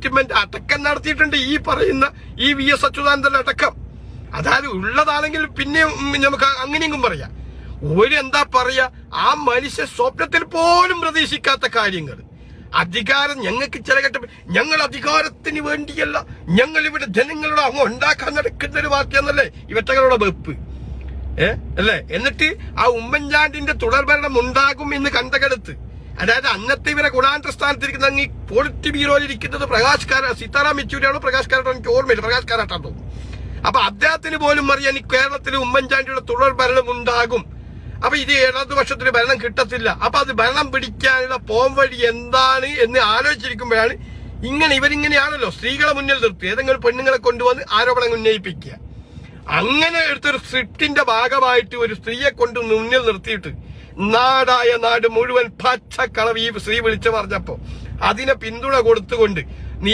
Statement അടക്കം നടത്തിയിട്ടുണ്ട് ഈ പറയുന്ന ഈ വി എസ് അച്യുതാനന്ദൻ അടക്കം. അതായത് ഉള്ളതാണെങ്കിൽ പിന്നെ നമുക്ക് അങ്ങനെയെങ്കിലും പറയാം. ഒരു എന്താ പറയാ ആ മനുഷ്യ സ്വപ്നത്തിൽ പോലും പ്രതീക്ഷിക്കാത്ത കാര്യങ്ങൾ. അധികാരം ഞങ്ങൾക്ക് ചില ഘട്ടം ഞങ്ങൾ അധികാരത്തിന് വേണ്ടിയല്ല ഞങ്ങൾ ഇവിടെ ജനങ്ങളുടെ അങ്ങ് ഉണ്ടാക്കാൻ നടക്കുന്ന ഒരു പാർട്ടിയാന്നല്ലേ ഇവറ്റകളുടെ വെപ്പ്. ഏ? അല്ലേ? എന്നിട്ട് ആ ഉമ്മൻചാണ്ടിന്റെ തുടർഭരണം ഉണ്ടാകും എന്ന് കണ്ടകടുത്ത്. അതായത് അന്നത്തെ ഇവരെ ഗുണാന്തര സ്ഥാനത്തിരിക്കുന്ന ഈ പോളിറ്റ് ബ്യൂറോയിൽ ഇരിക്കുന്നത് പ്രകാശ് കാര സീതാറാം യെച്ചൂരിയാണോ പ്രകാശ് കാരാട്ടോ എനിക്ക് ഓർമ്മയില്ല. പ്രകാശ് കാരാട്ടാന്ന് തോന്നുന്നു. അപ്പൊ അദ്ദേഹത്തിന് പോലും അറിയാൻ ഈ കേരളത്തിൽ ഉമ്മൻചാണ്ടിയുടെ തുടർ ഭരണം ഉണ്ടാകും. അപ്പൊ ഇത് ഇടതുപക്ഷത്തിന് ഭരണം കിട്ടത്തില്ല. അപ്പൊ അത് ഭരണം പിടിക്കാനുള്ള പോംവഴി എന്താണ് എന്ന് ആലോചിച്ചിരിക്കുമ്പോഴാണ് ഇങ്ങനെ ഇവരിങ്ങനെയാണല്ലോ സ്ത്രീകളെ മുന്നിൽ നിർത്തി ഏതെങ്കിലും പെണ്ണുങ്ങളെ കൊണ്ടുവന്ന് ആരോപണം ഉന്നയിപ്പിക്കുക. അങ്ങനെ എടുത്തൊരു സ്ക്രിപ്റ്റിന്റെ ഭാഗമായിട്ട് ഒരു സ്ത്രീയെ കൊണ്ട് മുന്നിൽ നിർത്തിയിട്ട് നാടായ നാട് മുഴുവൻ പച്ചക്കളവ് ഈ സ്ത്രീ വിളിച്ചു പറഞ്ഞപ്പോ അതിനെ പിന്തുണ കൊടുത്തുകൊണ്ട്